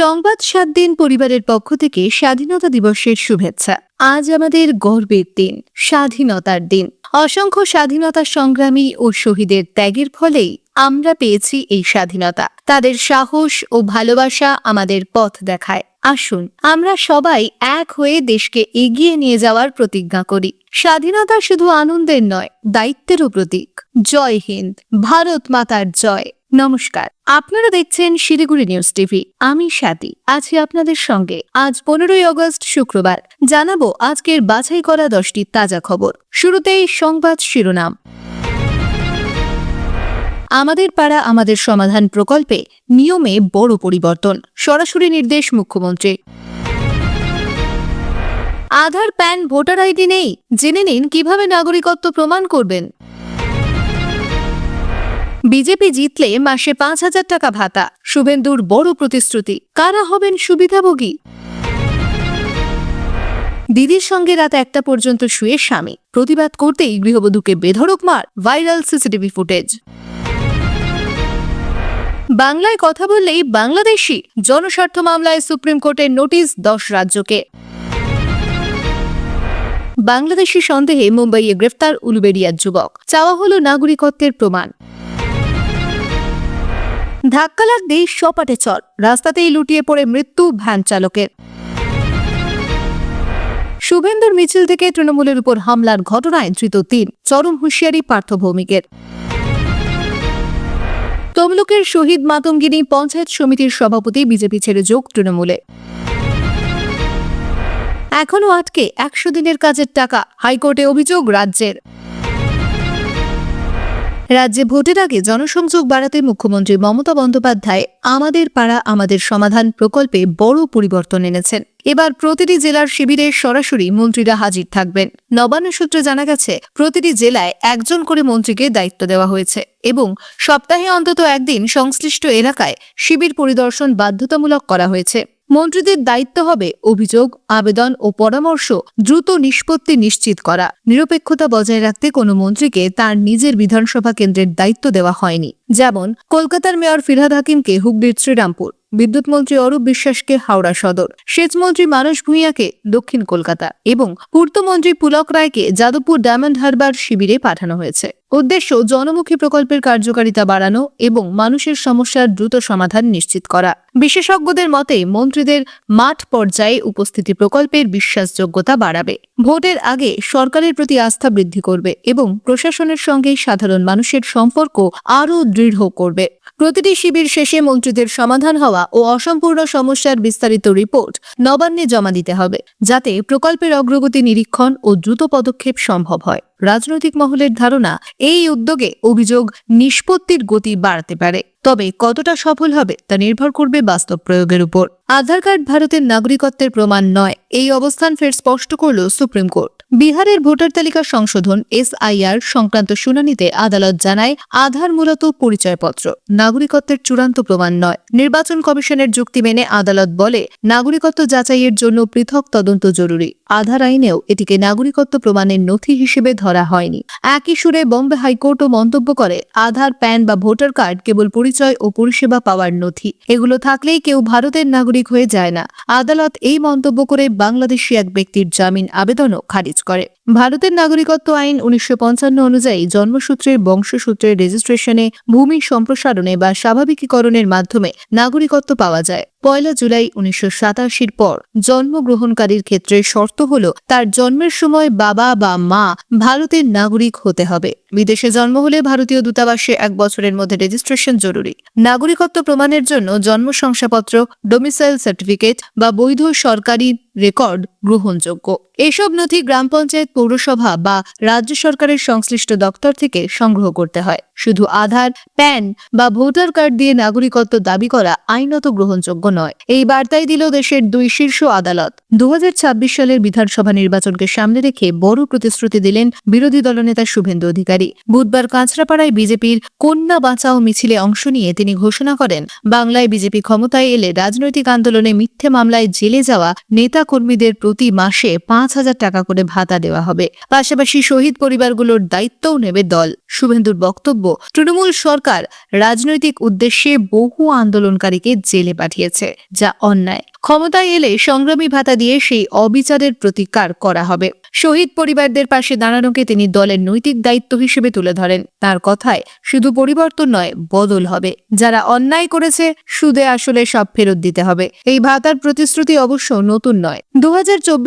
সংবাদ সাত দিন পরিবারের পক্ষ থেকে স্বাধীনতা দিবসের শুভেচ্ছা। আজ আমাদের গর্বের দিন, স্বাধীনতার দিন। অসংখ্য স্বাধীনতা সংগ্রামী ও শহীদের ত্যাগের ফলেই আমরা পেয়েছি এই স্বাধীনতা। তাদের সাহস ও ভালোবাসা আমাদের পথ দেখায়। আসুন, আমরা সবাই এক হয়ে দেশকে এগিয়ে নিয়ে যাওয়ার প্রতিজ্ঞা করি। স্বাধীনতা শুধু আনন্দের নয়, দায়িত্বেরও প্রতীক। জয় হিন্দ, ভারত মাতার জয়। নমস্কার। আপনারা দেখছেন শিলিগুড়ি নিউজ টিভি। আমি স্বাতি, আছি আপনাদের সঙ্গে। আজ পনেরোই আগস্ট শুক্রবার। জানাব আজকের বাছাই করা দশটি তাজা খবর। শুরুতেই সংবাদ শিরোনাম। আমাদের পাড়া, আমাদের সমাধান প্রকল্পে নিয়মে বড় পরিবর্তন, সরাসরি নির্দেশ মুখ্যমন্ত্রী। আধার, প্যান, ভোটার আইডি নেই। জেনে নিন কীভাবে নাগরিকত্ব প্রমাণ করবেন। বিজেপি জিতলে মাসে পাঁচ হাজার টাকা ভাতা। শুভেন্দুর বড় প্রতিশ্রুতি। কারা হবেন সুবিধাভোগী? দিদির সঙ্গে রাত একটা পর্যন্ত শুয়ে স্বামী। প্রতিবাদ করতেই গৃহবধূকে বেধড়ক মার, ভাইরাল সিসিটিভি ফুটেজ। বাংলায় কথা বললেই বাংলাদেশি। জনস্বার্থ মামলায় সুপ্রিম কোর্টের নোটিশ দশ রাজ্যকে। বাংলাদেশি সন্দেহে মুম্বাইয়ে গ্রেফতার উলুবেড়িয়ার যুবক। চাওয়া হল নাগরিকত্বের প্রমাণ। ধাক্কা লাগতেই সপাটে চর রাস্তাতেই লুটিয়ে পড়ে মৃত্যু ভ্যান চালকের। শুভেন্দুর মিছিল থেকে তৃণমূলের উপর হামলার ঘটনায় ধৃত তিন চরম হুঁশিয়ারি পার্থ ভৌমিকের তমলুকের শহীদ মাতঙ্গিনী পঞ্চায়েত সমিতির সভাপতি বিজেপি ছেড়ে যোগ তৃণমূলে। এখনও আটকে একশো দিনের কাজের টাকা, হাইকোর্টে অভিযোগ রাজ্যের। রাজ্যে ভোটের আগে জনসংযোগ বাড়াতে মুখ্যমন্ত্রী মমতা বন্দ্যোপাধ্যায় আমাদের পাড়া, আমাদের সমাধান প্রকল্পে বড় পরিবর্তন এনেছেন। এবার প্রতিটি জেলার শিবিরে সরাসরি মন্ত্রীরা হাজির থাকবেন। নবান্ন সূত্রে জানা গেছে, প্রতিটি জেলায় একজন করে মন্ত্রীকে দায়িত্ব দেওয়া হয়েছে এবং সপ্তাহে অন্তত একদিন সংশ্লিষ্ট এলাকায় শিবির পরিদর্শন বাধ্যতামূলক করা হয়েছে। মন্ত্রীদের দায়িত্ব হবে অভিযোগ, আবেদন ও পরামর্শ দ্রুত নিষ্পত্তি নিশ্চিত করা। নিরপেক্ষতা বজায় রাখতে কোনো মন্ত্রীকে তার নিজের বিধানসভা কেন্দ্রের দায়িত্ব দেওয়া হয়নি। যেমন, কলকাতার মেয়র ফিরহাদ হাকিমকে হুগলির শ্রীরামপুর। বিদ্যুৎ মন্ত্রী অরূপ বিশ্বাসকে হাওড়া সদর, সেচমন্ত্রী মানস ভূঁইয়াকে দক্ষিণ কলকাতা এবং পূর্তমন্ত্রী পুলক রায়কে যাদবপুর ডায়মন্ড হারবার শিবিরে পাঠানো হয়েছে। উদ্দেশ্য, জনমুখী প্রকল্পের কার্যকারিতা বাড়ানো এবং মানুষের সমস্যার দ্রুত সমাধান নিশ্চিত করা। বিশেষজ্ঞদের মতে, মন্ত্রীদের মাঠ পর্যায়ে উপস্থিতি প্রকল্পের বিশ্বাসযোগ্যতা বাড়াবে। ভোটের আগে সরকারের প্রতি আস্থা বৃদ্ধি করবে এবং প্রশাসনের সঙ্গে সাধারণ মানুষের সম্পর্ক আরও দৃঢ় করবে। প্রতিটি শিবির শেষে মন্ত্রীদের সমাধান হওয়া ও অসম্পূর্ণ সমস্যার বিস্তারিত রিপোর্ট নবান্নে জমা দিতে হবে, যাতে প্রকল্পের অগ্রগতি নিরীক্ষণ ও দ্রুত পদক্ষেপ সম্ভব হয়। রাজনৈতিক মহলের ধারণা, এই উদ্যোগে অভিযোগ নিষ্পত্তির গতি বাড়তে পারে। তবে কতটা সফল হবে তা নির্ভর করবে বাস্তব প্রয়োগের উপর। আধার কার্ড ভারতের নাগরিকত্বের প্রমাণ নয়, এই অবস্থান ফের স্পষ্ট করল সুপ্রিম কোর্ট। বিহারের ভোটার তালিকা সংশোধন, এসআইআর সংক্রান্ত শুনানিতে আদালত জানায় আধার মূলত পরিচয়পত্র, নাগরিকত্বের চূড়ান্ত প্রমাণ নয়। নির্বাচন কমিশনের যুক্তি মেনে আদালত বলে, নাগরিকত্ব যাচাইয়ের জন্য পৃথক তদন্ত জরুরি। আধার আইনেও এটিকে নাগরিকত্ব প্রমাণের নথি হিসেবে ধরা হয়নি। একই সুরে বম্বে হাইকোর্টও মন্তব্য করে, আধার, প্যান বা ভোটার কার্ড কেবল পরিচয় ও পরিষেবা পাওয়ার নথি। এগুলো থাকলেই কেউ ভারতের নাগরিক হয়ে যায় না। আদালত এই মন্তব্য করে বাংলাদেশি এক ব্যক্তির জামিন আবেদনও খারিজ করে ভারতের নাগরিকত্ব আইন উনিশশো পঞ্চান্ন অনুযায়ী জন্মসূত্রের বংশসূত্রের রেজিস্ট্রেশনে ভূমি সম্প্রসারণে বা স্বাভাবিকীকরণের মাধ্যমে নাগরিকত্ব পাওয়া যায়। পয়লা জুলাই উনিশশো সাতাশির পর জন্মগ্রহণকারীর ক্ষেত্রে শর্ত হল তার জন্মের সময় বাবা বা মা ভারতের নাগরিক হতে হবে। বিদেশে জন্ম হলে ভারতীয় দূতাবাসে এক বছরের মধ্যে রেজিস্ট্রেশন জরুরি। নাগরিকত্ব প্রমাণের জন্য জন্ম শংসাপত্র ডোমিসাইল সার্টিফিকেট বা বৈধ সরকারি রেকর্ড গ্রহণযোগ্য। এসব নথি গ্রাম পঞ্চায়েত পৌরসভা বা রাজ্য সরকারের সংশ্লিষ্ট দপ্তর থেকে সংগ্রহ করতে হয়। শুধু আধার, প্যান বা ভোটার কার্ড দিয়ে নাগরিকত্ব দাবি করা আইনত গ্রহণযোগ্য নয়। এই বার্তাই দিল দেশের দুই শীর্ষ আদালত। দুহাজার ছাব্বিশ সালের বিধানসভা নির্বাচনকে সামনে রেখে বড় প্রতিশ্রুতি দিলেন বিরোধী দলনেতা শুভেন্দু অধিকারী। বুধবার কাঁচরাপাড়ায় বিজেপির কন্যা বাঁচাও মিছিলে অংশ নিয়ে তিনি ঘোষণা করেন, বাংলায় বিজেপি ক্ষমতায় এলে রাজনৈতিক আন্দোলনে মিথ্যে মামলায় জেলে যাওয়া নেতা কর্মীদের প্রতি মাসে পাঁচ হাজার টাকা করে ভাতা দেওয়া হবে। পাশাপাশি শহীদ পরিবারগুলোর দায়িত্বও নেবে দল। শুভেন্দুর বক্তব্য, তৃণমূল সরকার রাজনৈতিক উদ্দেশ্যে বহু আন্দোলনকারীকে জেলে পাঠিয়েছে, যা অন্যায়। ক্ষমতায় এলে সংগ্রামী ভাতা দিয়ে সেই অবিচারের প্রতিকার করা হবে। শহীদ পরিবারদের পাশে দাঁড়ানোকে তিনি দলের নৈতিক দায়িত্ব হিসেবে তুলে ধরেন। তার কথায় শুধু পরিবর্তন নয়, বদল হবে। যারা অন্যায় করেছে, সুদে আসলে সব ফেরত দিতে হবে। এই ভাতার প্রতিশ্রুতি অবশ্য নতুন নয়। দু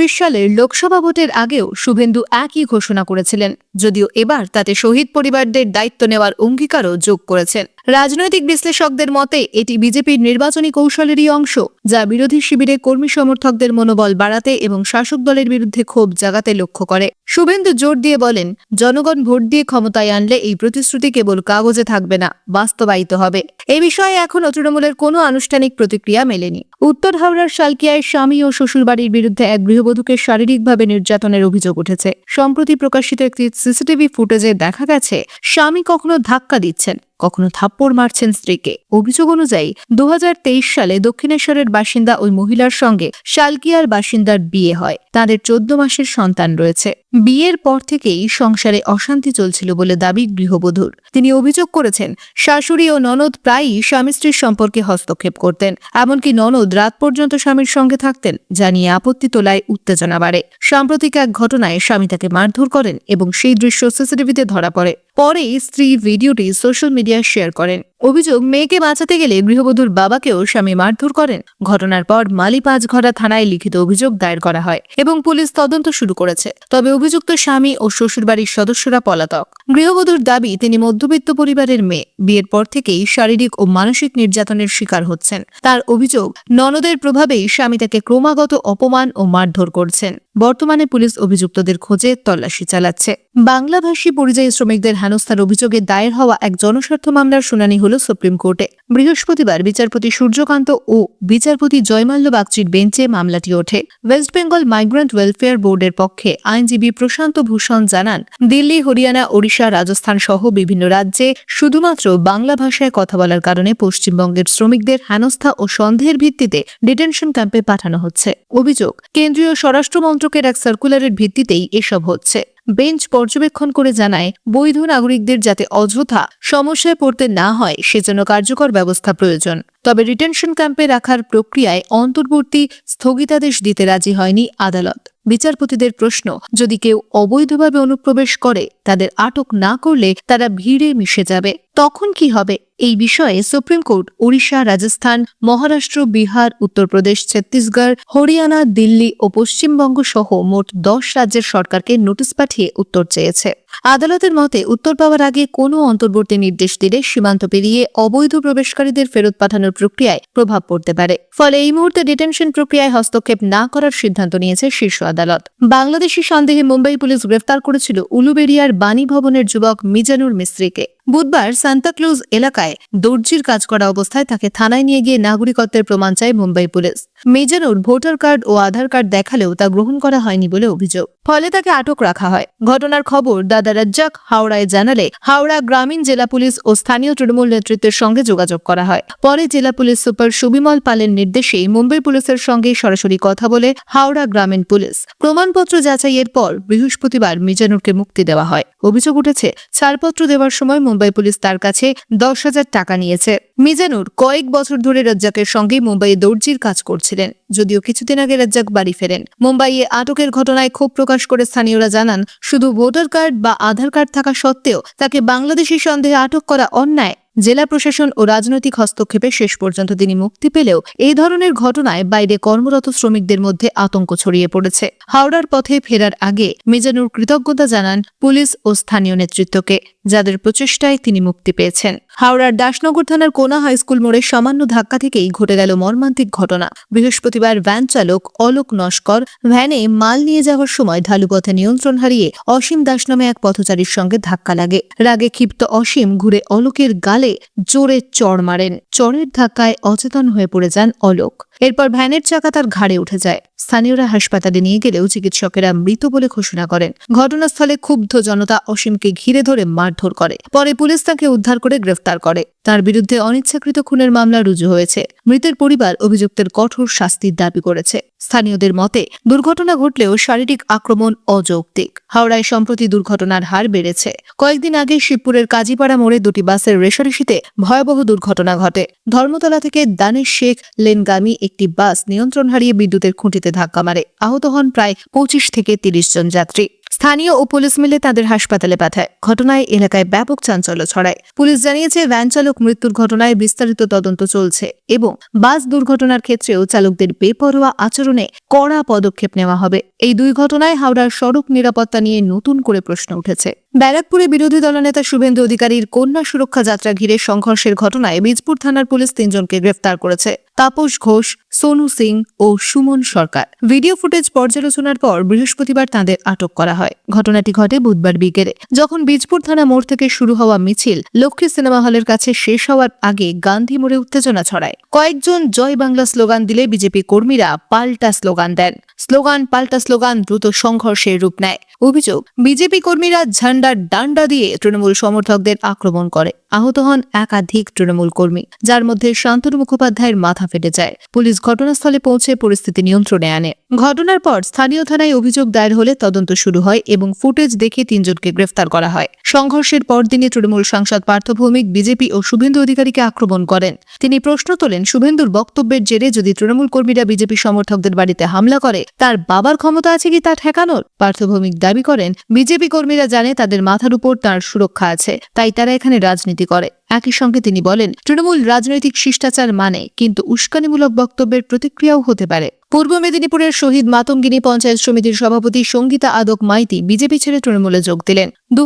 সালের লোকসভা ভোটের আগেও শুভেন্দু একই ঘোষণা করেছিলেন। যদিও এবার তাতে শহীদ পরিবারদের দায়িত্ব নেওয়ার অঙ্গীকারও যোগ করেছেন। রাজনৈতিক বিশ্লেষকদের মতে, এটি বিজেপির নির্বাচনী কৌশলেরই অংশ, যা বিরোধী শিবিরে কর্মী সমর্থকদের মনোবল বাড়াতে এবং শাসক দলের বিরুদ্ধে ক্ষোভ জাগাতে লক্ষ্য করে। শুভেন্দু জোর দিয়ে বলেন, জনগণ ভোট দিয়ে ক্ষমতায় আনলে এই প্রতিশ্রুতি কেবল কাগজে থাকবে না, বাস্তবায়িত হবে। এই বিষয়ে এখনও তৃণমূলের কোনো আনুষ্ঠানিক প্রতিক্রিয়া মেলেনি। উত্তর হাওড়ার শালকিয়ায় স্বামী ও শ্বশুরবাড়ির বিরুদ্ধে এক গৃহবধূকে শারীরিকভাবে নির্যাতনের অভিযোগ উঠেছে। সম্প্রতি প্রকাশিত একটি সিসিটিভি ফুটেজে দেখা গেছে, স্বামী কখনো ধাক্কা দিচ্ছেন, কখনো থাপ্পড় মারছেন স্ত্রীকে। অভিযোগ অনুযায়ী দু হাজার তেইশ সালে দক্ষিণেশ্বরের বাসিন্দা ওই মহিলার সঙ্গে শালকিয়ার বাসিন্দার বিয়ে হয়। তাদের চোদ্দ মাসের সন্তান রয়েছে। বিয়ের পর থেকেই সংসারে অশান্তি চলছিল বলে দাবি গৃহবধূর। তিনি অভিযোগ করেছেন, শাশুড়ি ও ননদ প্রায়ই স্বামী স্ত্রীর সম্পর্কে হস্তক্ষেপ করতেন, এমনকি ননদ রাত পর্যন্ত স্বামীর সঙ্গে থাকতেন, যা নিয়ে আপত্তি তোলায় উত্তেজনা বাড়ে। সাম্প্রতিক এক ঘটনায় স্বামী তাকে মারধর করেন এবং সেই দৃশ্য সিসিটিভিতে ধরা পড়ে। পরে স্ত্রী ভিডিওটি সোশ্যাল মিডিয়ায় শেয়ার করেন। অভিযোগ, মেয়েকে বাঁচাতে গেলে গৃহবধূর বাবাকেও স্বামী মারধর করেন। ঘটনার পর মালি পাঁচঘরা থানায় লিখিত অভিযোগ দায়ের করা হয় এবং পুলিশ তদন্ত শুরু করেছে। তবে অভিযুক্ত স্বামী ও শ্বশুরবাড়ির সদস্যরা পলাতক। গৃহবধূর দাবি, তিনি মধ্যবিত্ত পরিবারের মেয়ে। বিয়ের পর থেকেই শারীরিক ও মানসিক নির্যাতনের শিকার হচ্ছেন। তার অভিযোগ, ননদের প্রভাবেই স্বামী তাকে ক্রমাগত অপমান ও মারধর করছেন। বর্তমানে পুলিশ অভিযুক্তদের খোঁজে তল্লাশি চালাচ্ছে। বাংলাভাষী পরিযায়ী শ্রমিকদের হেনস্থার অভিযোগে দায়ের হওয়া এক জনস্বার্থ মামলার শুনানি হল সুপ্রিম কোর্টে। বৃহস্পতিবার বিচারপতি সূর্যকান্ত ও বিচারপতি জয়মাল্য বাগচির বেঞ্চে মামলাটি ওঠে। ওয়েস্ট বেঙ্গল মাইগ্রেন্ট ওয়েলফেয়ার বোর্ডের পক্ষে আইনজীবী প্রশান্ত ভূষণ জানান, দিল্লি, হরিয়ানা, ওড়িশা, রাজস্থান সহ বিভিন্ন রাজ্যে শুধুমাত্র বাংলা ভাষায় কথা বলার কারণে পশ্চিমবঙ্গের শ্রমিকদের হেনস্থা ও সন্দেহের ভিত্তিতে ডিটেনশন ক্যাম্পে পাঠানো হচ্ছে। অভিযোগ, কেন্দ্রীয় স্বরাষ্ট্র মন্ত্রকের এক সার্কুলারের ভিত্তিতেই এসব হচ্ছে। বেঞ্চ পর্যবেক্ষণ করে জানায়, বৈধ নাগরিকদের যাতে অযথা সমস্যায় পড়তে না হয়, সেজন্য কার্যকর ব্যবস্থা প্রয়োজন। তবে রিটেনশন ক্যাম্পে রাখার প্রক্রিয়ায় অন্তর্বর্তী স্থগিতাদেশ দিতে রাজি হয়নি আদালত। বিচারপতিদের প্রশ্ন, যদি কেউ অবৈধভাবে অনুপ্রবেশ করে, তাদের আটক না করলে তারা ভিড়ে মিশে যাবে। তখন কি হবে? এই বিষয়ে সুপ্রিম কোর্ট, ওড়িশা, রাজস্থান, মহারাষ্ট্র, বিহার, উত্তরপ্রদেশ, ছত্তিশগড়, হরিয়ানা, দিল্লি ও পশ্চিমবঙ্গ সহ মোট দশ রাজ্যের সরকারকে নোটিশ পাঠিয়ে উত্তর চেয়েছে। আদালতের মতে উত্তর পাওয়ার আগে কোনো অন্তর্বর্তী নির্দেশ দিলে সীমান্ত পেরিয়ে অবৈধ প্রবেশকারীদের ফেরত পাঠানোর প্রক্রিয়ায় প্রভাব পড়তে পারে। ফলে এই মুহূর্তে ডিটেনশন প্রক্রিয়ায় হস্তক্ষেপ না করার সিদ্ধান্ত নিয়েছে শীর্ষ আদালত। বাংলাদেশি সন্দেহে মুম্বাই পুলিশ গ্রেফতার করেছিল উলুবেরিয়ার বাণী ভবনের যুবক মিজানুর মিস্ত্রিকে। বুধবার সান্তাক্লুজ এলাকায় দর্জির কাজ করা অবস্থায় তাকে থানায় নিয়ে গিয়ে নাগরিকত্বের প্রমাণ চায় Mumbai police. Mejanur voter card ও আধার কার্ড দেখালেও তা গ্রহণ করা হয়নি বলে অভিযোগ। ফলে তাকে আটক রাখা হয়। ঘটনার খবর দাদা রাজ্জাক হাওড়ায় জানালে হাওড়া গ্রামীণ জেলা পুলিশ ও স্থানীয় তৃণমূল নেতৃত্বের সঙ্গে যোগাযোগ করা হয়। পরে জেলা পুলিশ সুপার সুবিমল পালের নির্দেশে মুম্বাই পুলিশের সঙ্গে সরাসরি কথা বলে হাওড়া গ্রামীণ পুলিশ। প্রমাণপত্র যাচাইয়ের পর বৃহস্পতিবার মিজানুরকে মুক্তি দেওয়া হয়। অভিযোগ উঠেছে, ছাড়পত্র দেওয়ার সময় মুম্বাই পুলিশ তার কাছে দশ হাজার টাকা নিয়েছে। মিজানুর কয়েক বছর ধরে রাজ্জাকের সঙ্গে মুম্বাইয়ে দর্জির কাজ করছিলেন, যদিও কিছুদিন আগে রাজ্জাক বাড়ি ফেরেন। মুম্বাইয়ে আটকের ঘটনায় ক্ষোভ প্রকাশ করে স্থানীয়রা জানান, শুধু ভোটার কার্ড বা আধার কার্ড থাকা সত্ত্বেও তাকে বাংলাদেশি সন্দেহে আটক করা অন্যায়। জেলা প্রশাসন ও রাজনৈতিক হস্তক্ষেপে শেষ পর্যন্ত তিনি মুক্তি পেলেও এই ধরনের ঘটনায় বাইরে কর্মরত শ্রমিকদের মধ্যে আতঙ্ক ছড়িয়ে পড়েছে। হাওড়ার পথে ফেরার আগে মিজানুর কৃতজ্ঞতা জানান পুলিশ ও স্থানীয় নেতৃত্বকে, যাদের প্রচেষ্টায় তিনি মুক্তি পেয়েছেন। হাওড়ার দাসনগর থানার কোনা হাই স্কুল মোড়ে সামান্য ধাক্কা থেকেই ঘটে গেল মর্মান্তিক ঘটনা। বৃহস্পতিবার ভ্যান চালক অলোক নস্কর ভ্যানে মাল নিয়ে যাওয়ার সময় ঢালুপথে নিয়ন্ত্রণ হারিয়ে অসীম দাস নামে এক পথচারীর সঙ্গে ধাক্কা লাগে। রাগে ক্ষিপ্ত অসীম ঘুরে অলোকের গালে জোরে চড় মারেন। চড়ের ধাক্কায় অচেতন হয়ে পড়ে যান অলোক। এরপর ভ্যানের চাকা তার ঘাড়ে উঠে যায়। স্থানীয়রা হাসপাতালে নিয়ে গেলেও চিকিৎসকেরা মৃত বলে ঘোষণা করেন। ঘটনাস্থলে ক্ষুব্ধ জনতা অসীমকে ঘিরে ধরে মারধর করে। পরে পুলিশ তাকে উদ্ধার করে গ্রেফতার করে। তার বিরুদ্ধে অনিচ্ছাকৃত খুনের মামলা রুজু হয়েছে। মৃতের পরিবার অভিযুক্তের কঠোর শাস্তির দাবি করেছে। স্থানীয়দের মতে, দুর্ঘটনা ঘটলেও শারীরিক আক্রমণ অযৌক্তিক। হাওড়ায় সম্প্রতি দুর্ঘটনার হার বেড়েছে। কয়েকদিন আগে শিবপুরের কাজীপাড়া মোড়ে দুটি বাসের রেশারেশিতে ভয়াবহ দুর্ঘটনা ঘটে। ধর্মতলা থেকে দানিশ শেখ লেনগামী একটি বাস নিয়ন্ত্রণ হারিয়ে বিদ্যুতের খুঁটিতে ধাক্কা মারে। আহত হন প্রায় পঁচিশ থেকে তিরিশ জন যাত্রী। স্থানীয় ও পুলিশ মিলে তাদের হাসপাতালে পাঠায়। ঘটনায় এলাকায় ব্যাপক চাঞ্চল্য ছড়ায়। পুলিশ জানিয়েছে, ভ্যান চালক মৃত্যুর ঘটনায় বিস্তারিত তদন্ত চলছে এবং বাস দুর্ঘটনার ক্ষেত্রেও চালকদের বেপরোয়া আচরণে কড়া পদক্ষেপ নেওয়া হবে। এই দুই ঘটনায় হাওড়ার সড়ক নিরাপত্তা নিয়ে নতুন করে প্রশ্ন উঠেছে। ব্যারাকপুরে বিরোধী দলনেতা শুভেন্দু অধিকারীর কন্যা সুরক্ষা যাত্রা ঘিরে সংঘর্ষের ঘটনায় বীজপুর থানার পুলিশ তিনজনকে গ্রেফতার করেছে। তাপস ঘোষ, সোনু সিং ও সুমন সরকার। ভিডিও ফুটেজ পর্যালোচনার পর বৃহস্পতিবার তাঁদের আটক করা হয়। ঘটনাটি ঘটে বুধবার বিকেলে। যখন বীজপুর থানা মোড় থেকে শুরু হওয়া মিছিল লক্ষ্মী সিনেমা হলের কাছে শেষ হওয়ার আগে গান্ধী মোড়ে উত্তেজনা ছড়ায়। কয়েকজন জয় বাংলা স্লোগান দিলে বিজেপি কর্মীরা পাল্টা স্লোগান দেন। স্লোগান, পাল্টা স্লোগান দ্রুত সংঘর্ষের রূপ নেয়। অভিযোগ, বিজেপি কর্মীরা ঝান্ডার ডান্ডা দিয়ে তৃণমূল সমর্থকদের আক্রমণ করে। আহত হন একাধিক তৃণমূল কর্মী, যার মধ্যে শান্তনু মুখোপাধ্যায়ের মাথা ফেটে যায়। পুলিশ ঘটনাস্থলে পৌঁছে পরিস্থিতি নিয়ন্ত্রণে আনে। ঘটনার পর স্থানীয় থানায় অভিযোগ দায়ের হলে তদন্ত শুরু হয় এবং ফুটেজ দেখে তিনজনকে গ্রেফতার করা হয়। সংঘর্ষের পরদিনে তৃণমূল সাংসদ পার্থ ভৌমিক বিজেপি ও শুভেন্দু অধিকারীকে আক্রমণ করেন। তিনি প্রশ্ন তোলেন, শুভেন্দুর বক্তব্যের জেরে যদি তৃণমূল কর্মীরা বিজেপি সমর্থকদের বাড়িতে হামলা করে, তার বাবার ক্ষমতা আছে কি তা ঠেকানোর? পার্থ ভৌমিক দাবি করেন, বিজেপি কর্মীরা জানে তাদের মাথার উপর তার সুরক্ষা আছে, তাই তারা এখানে রাজনীতি করে। একই সঙ্গে তিনি বলেন, তৃণমূল রাজনৈতিক শিষ্টাচার মানে কিন্তু উস্কানিমূলক বক্তব্যের প্রতিক্রিয়াও হতে পারে। পূর্ব মেদিনীপুরের শহীদ মাতঙ্গিনী পঞ্চায়েত সমিতির সভাপতি সঙ্গীতা আদক মাইতি বিজেপি ছেড়ে তৃণমূলে যোগ দিলেন। দু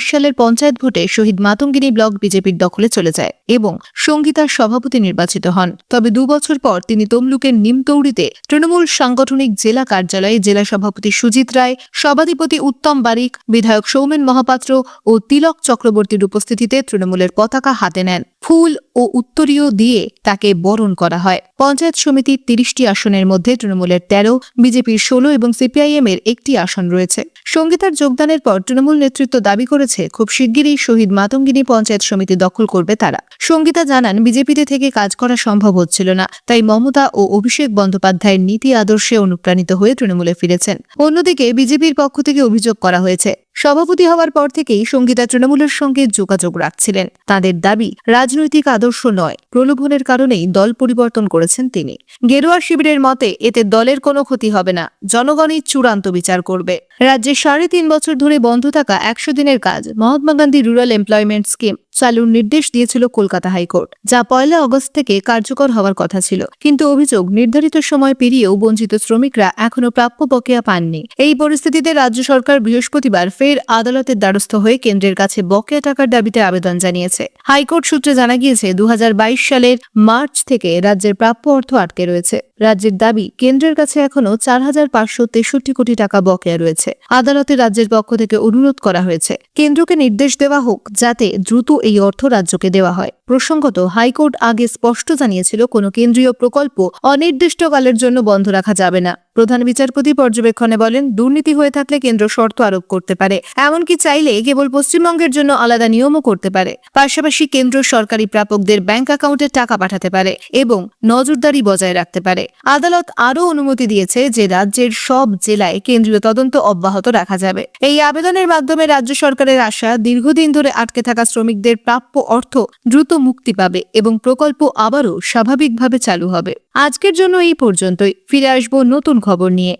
সালের পঞ্চায়েত ভোটে শহীদ মাতঙ্গিনী ব্লক বিজেপির দখলে চলে যায় এবং সঙ্গীতার সভাপতি নির্বাচিত হন। তবে দু বছর পর তিনি তমলুকের নিমতৌড়িতে তৃণমূল সাংগঠনিক জেলা কার্যালয়ে জেলা সভাপতি সুজিত রায়, সভাধিপতি উত্তম বারিক, বিধায়ক সৌমেন মহাপাত্র ও তিলক চক্রবর্তীর উপস্থিতিতে তৃণমূলের পতাকা হাতে নেন। ফুল ও উত্তরীয় দিয়ে তাকে বরণ করা হয়। পঞ্চায়েত সমিতির তিরিশটি আসনের মধ্যে তৃণমূলের তেরো, বিজেপির ষোলো এবং সিপিআইএম এর একটি আসন রয়েছে। সঙ্গীতার যোগদানের পর তৃণমূল নেতৃত্ব দাবি করেছে, খুব শিগগিরই শহীদ মাতঙ্গিনী পঞ্চায়েত সমিতি দখল করবে তারা। সঙ্গীতা জানান, বিজেপিতে থেকে কাজ করা সম্ভব হচ্ছিল না, তাই মমতা ও অভিষেক বন্দ্যোপাধ্যায়ের নীতি আদর্শে অনুপ্রাণিত হয়ে তৃণমূলে ফিরেছেন। অন্যদিকে বিজেপির পক্ষ থেকে অভিযোগ করা হয়েছে সভাপতি হওয়ার পর থেকেই সঙ্গীতা তৃণমূলের সঙ্গে যোগাযোগ রাখছিলেন। তাদের দাবি, রাজনৈতিক আদর্শ নয়, প্রলোভনের কারণেই দল পরিবর্তন করেছেন তিনি। গেরুয়া শিবিরের মতে, এতে দলের কোনো ক্ষতি হবে না, জনগণই চূড়ান্ত বিচার করবে। রাজ্যে সাড়ে তিন বছর ধরে বন্ধ থাকা একশো দিনের কাজ, Mahatma Gandhi rural employment scheme চালুর নির্দেশ দিয়েছিল কলকাতা হাইকোর্ট, যা পয়লা অগস্ট থেকে কার্যকর হওয়ার কথা ছিল। কিন্তু অভিযোগ, নির্ধারিত সময় পেরিয়েও বঞ্চিত শ্রমিকরা এখনও প্রাপ্য বকেয়া পাননি। এই পরিস্থিতিতে রাজ্য সরকার বৃহস্পতিবার ফের আদালতের দ্বারস্থ হয়ে কেন্দ্রের কাছে বকেয়া টাকার দাবিতে আবেদন জানিয়েছে। হাইকোর্ট সূত্রে জানা গিয়েছে দু হাজার বাইশ সালের মার্চ থেকে রাজ্যের প্রাপ্য অর্থ আটকে রয়েছে। রাজ্যের দাবি, কেন্দ্রের কাছে এখনও চার হাজার পাঁচশো তেষট্টি কোটি টাকা বকেয়া রয়েছে। আদালতে রাজ্যের পক্ষ থেকে অনুরোধ করা হয়েছে। কেন্দ্রকে নির্দেশ দেওয়া হোক, যাতে দ্রুত এই অর্থ রাজ্যকে দেওয়া হয়। প্রসঙ্গত, হাইকোর্ট আগে স্পষ্ট জানিয়েছিল, কোনো কেন্দ্রীয় প্রকল্প অনির্দিষ্টকালের জন্য বন্ধ রাখা যাবে না। প্রধান বিচারপতি পর্যবেক্ষণে বলেন, দুর্নীতি হয়ে থাকলে কেন্দ্র শর্ত আরোপ করতে পারে। এমনকি চাইলে কেবল পশ্চিমবঙ্গের জন্য আলাদা নিয়মও করতে পারে। পাশাপাশি কেন্দ্র সরকারি প্রাপকদের ব্যাংক অ্যাকাউন্টে টাকা পাঠাতে পারে এবং নজরদারি বজায় রাখতে পারে। আদালত আরও অনুমতি দিয়েছে যে রাজ্যের সব জেলায় কেন্দ্রীয় তদন্ত অব্যাহত রাখা যাবে। এই আবেদনের মাধ্যমে রাজ্য সরকারের আশা, দীর্ঘদিন ধরে আটকে থাকা শ্রমিকদের প্রাপ্য অর্থ দ্রুত মুক্তি পাবে এবং প্রকল্প আবারও স্বাভাবিকভাবে চালু হবে। আজকের জন্য এই পর্যন্তই। ফিরে আসব নতুন খবর নিয়ে।